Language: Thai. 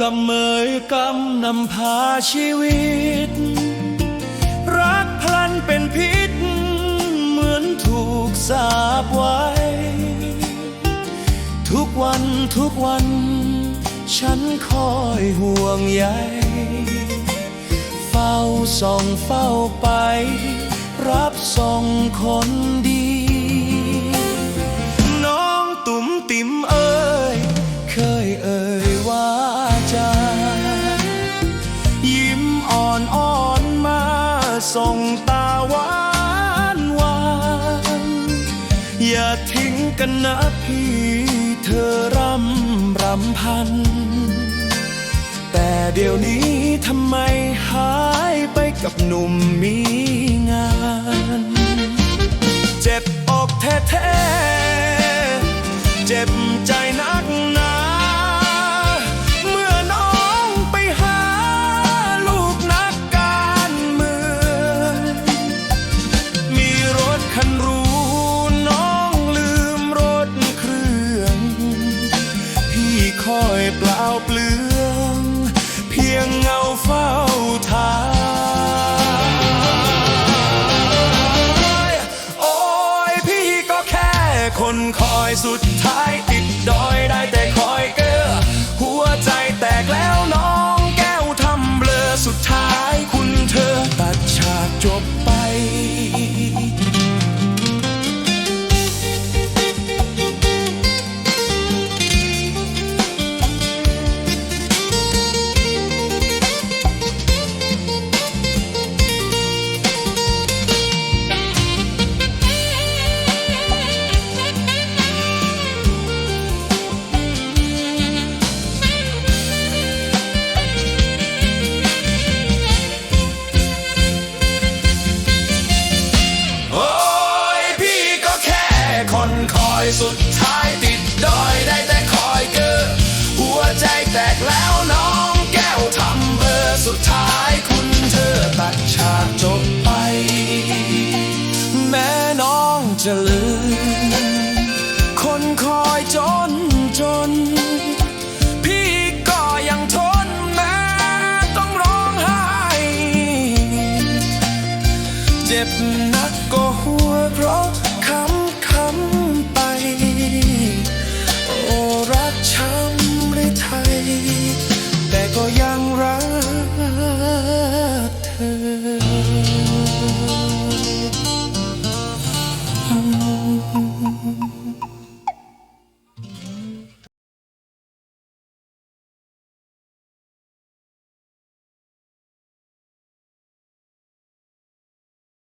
กำมือกำนำพาชีวิต รักพลันเป็นพิษ เหมือนถูกสาปไว้ ทุกวันทุกวัน ฉันคอยห่วงใยเฝ้าส่องเฝ้าไป รับส่งคนดี ส่งตาหวานหวานอย่าทิ้งกันนะพี่เธอรำรำพัน แต่เดี๋ยวนี้ทำไมหายไปกับหนุ่มมีงาน เจ็บอกแท้ๆ เจ็บใจ คอยเปล่าเปลืองเพียงเงาเฝ้าทางโอ้ยพี่ก็แค่คนคอยสุดท้ายติดดอยได้แต่ อยสุดท้ายติดดอยได้แต่คอยเกอหัวใจแตกแล้วน้องแก้วทำเบอร์สุดท้ายคุณเธอตัดฉากจบไป แม่น้องจะลืม คนคอยจนจน พี่ก็ยังทนแม้ต้องร้องไห้ เจ็บ